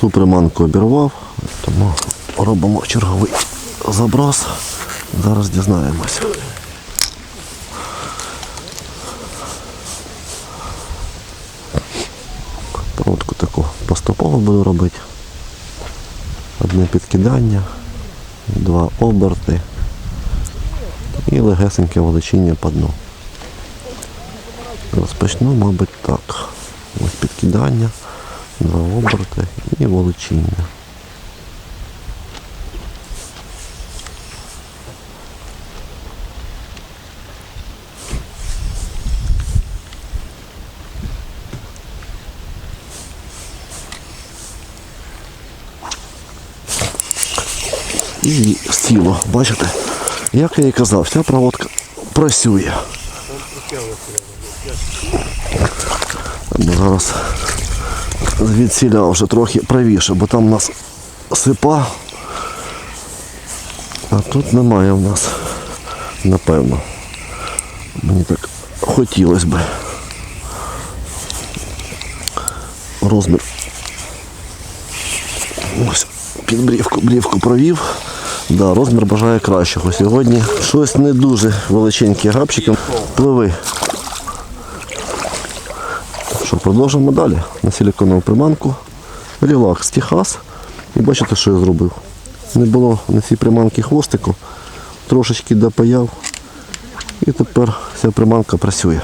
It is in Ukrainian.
Ту приманку обірвав, тому робимо черговий заброс. Зараз дізнаємось. Проводку таку поступово буду робити. Одне підкидання, два оберти і легесеньке волочіння по дну. Розпочну, мабуть, так. Ось підкидання, два оберти і волочіння. І сіло, бачите? Як я і казав, ця проводка працює. Ми зараз звідсіля вже трохи правіше, бо там у нас сипа, а тут немає в нас, напевно. Мені так хотілося би. Розмір. Ось під брівку, брівку провів. Да, розмір бажає кращого. Сьогодні щось не дуже величеньке грабчиком. Пливи. Що, продовжимо далі. На силіконову приманку. Релакс Техас. І бачите, що я зробив. Не було на цій приманці хвостику. Трошечки допаяв. І тепер ця приманка працює.